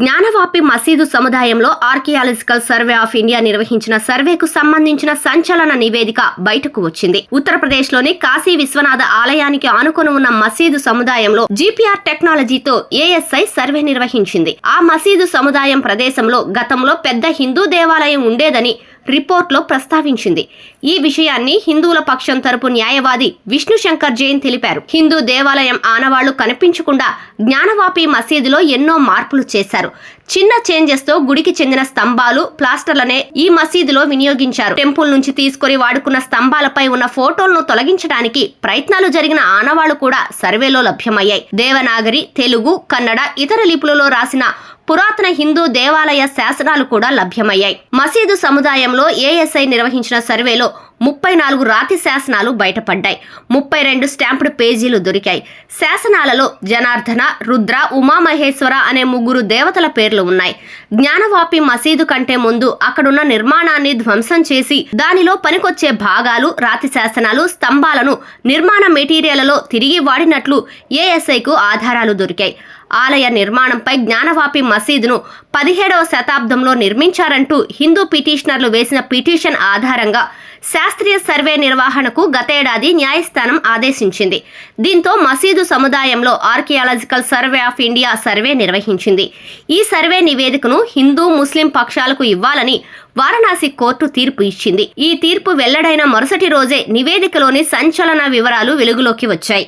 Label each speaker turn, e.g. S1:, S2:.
S1: జ్ఞానవాపి మసీదు సముదాయంలో archaeological survey of India నిర్వహించిన సర్వేకు సంబంధించిన సంచలన నివేదిక బయటకు వచ్చింది. ఉత్తరప్రదేశ్లోని కాశీ విశ్వనాథ ఆలయానికి ఆనుకొని ఉన్న మసీదు సముదాయంలో జీపీఆర్ టెక్నాలజీతో ఏఎస్ఐ సర్వే నిర్వహించింది. ఆ మసీదు సముదాయం ప్రదేశంలో గతంలో పెద్ద హిందూ దేవాలయం ఉండేదని రిపోర్ట్లో ప్రస్తావించింది. ఈ విషయాన్ని హిందువుల పక్షం తరపు న్యాయవాది విష్ణు శంకర్ జైన్ తెలిపారు. హిందూ దేవాలయం ఆనవాళ్ళు కనిపించకుండా జ్ఞానవాపి మసీదులో ఎన్నో మార్పులు చేశారు. చిన్న చేంజెస్తో గుడికి చెందిన స్తంభాలు ప్లాస్టర్లనే ఈ మసీదులో వినియోగించారు. టెంపుల్ నుంచి తీసుకొని వాడుకున్న స్తంభాలపై ఉన్న ఫోటోలను తొలగించడానికి ప్రయత్నాలు జరిగిన ఆనవాళ్ళు కూడా సర్వేలో లభ్యమయ్యాయి. దేవనాగరి తెలుగు కన్నడ ఇతర లిపులలో రాసిన పురాతన హిందూ దేవాలయ శాసనాలు కూడా లభ్యమయ్యాయి. మసీదు సముదాయంలో ఏఎస్ఐ నిర్వహించిన సర్వేలో ముప్పై నాలుగు రాతి శాసనాలు బయటపడ్డాయి. ముప్పై రెండు స్టాంపుడ్ పేజీలు దొరికాయి. శాసనాలలో జనార్దన రుద్ర ఉమామహేశ్వర అనే ముగ్గురు దేవతల పేర్లు ఉన్నాయి. జ్ఞానవాపి మసీదు కంటే ముందు అక్కడున్న నిర్మాణాన్ని ధ్వంసం చేసి దానిలో పనికొచ్చే భాగాలు రాతి శాసనాలు స్తంభాలను నిర్మాణ మెటీరియల్లో తిరిగి వాడినట్లు ఏఎస్ఐకు ఆధారాలు దొరికాయి. ఆలయ నిర్మాణంపై జ్ఞానవాపి మసీదును పదిహేడవ శతాబ్దంలో నిర్మించారంటూ హిందూ పిటిషనర్లు వేసిన పిటిషన్ ఆధారంగా శాస్త్రీయ సర్వే నిర్వహణకు గతేడాది న్యాయస్థానం ఆదేశించింది. దీంతో మసీదు సముదాయంలో archaeological survey of India survey నిర్వహించింది. ఈ సర్వే నివేదికను హిందూ ముస్లిం పక్షాలకు ఇవ్వాలని వారణాసి కోర్టు తీర్పు ఇచ్చింది. ఈ తీర్పు వెల్లడైన మరుసటి రోజే నివేదికలోని సంచలన వివరాలు వెలుగులోకి వచ్చాయి.